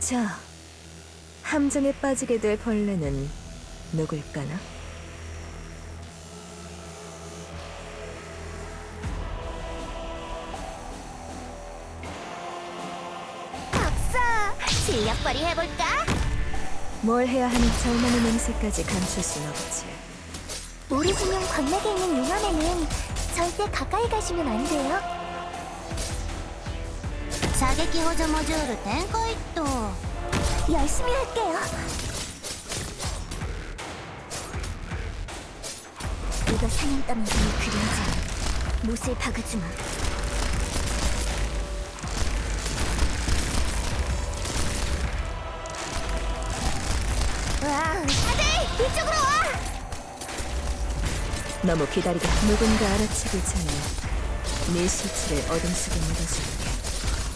자, 함정에 빠지게 될 벌레는 누굴까나? 박사, 실력 발휘 해볼까? 뭘 해야 하는 절망의 냄새까지 감출 순 없지. 진영 광맥에 있는 용암에는 절대 가까이 가시면 안 돼요. 자객기 호조 모듈을 탱커이또 열심히 할게요. 이거 사냥 따면서의 그림자 못을 박아주마. 와, 다들 이쪽으로 와! 너무 기다리게 누군가 알아채기 전에 네 시체를 어둠 속에 묻어줄게.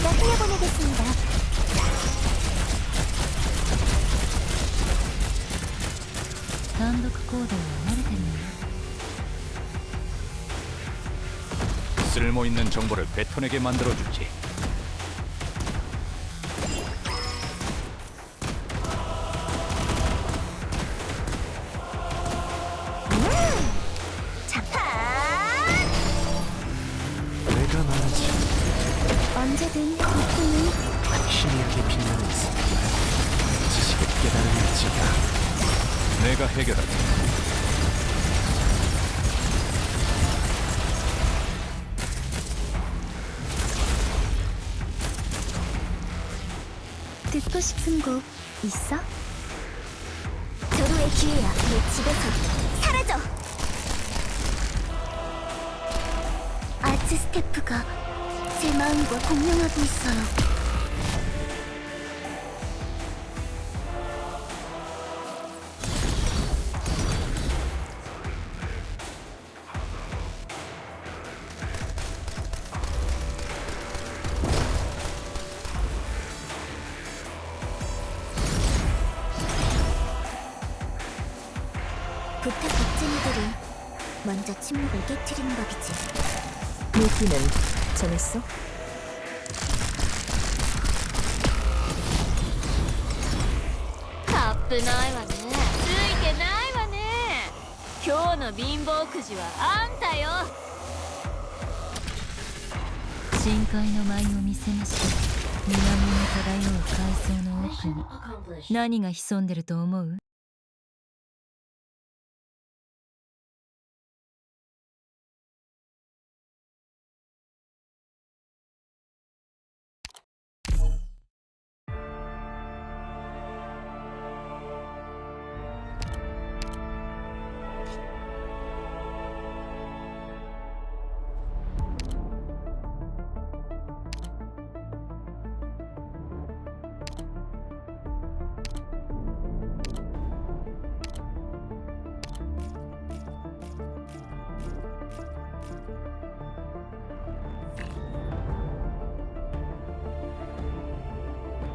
제가 흘려보내겠습니다単独行動は慣れてるのよ 쓸모 있는 정보를 뱉어내게 만들어주지. 해결하지. 듣고 싶은 곡 있어? 절호의 기회야 내 집에서 사라져 아츠 스태프가 제 마음과 공명하고 있어요 부탁 걱정이들이 먼저 침묵을 깨트리는 법이지 미끼는 정했어? カップないわねついてないわね今日の貧乏くじはあんたよ深海の舞を見せましょう南に漂う海藻の奥に何が潜んでると思う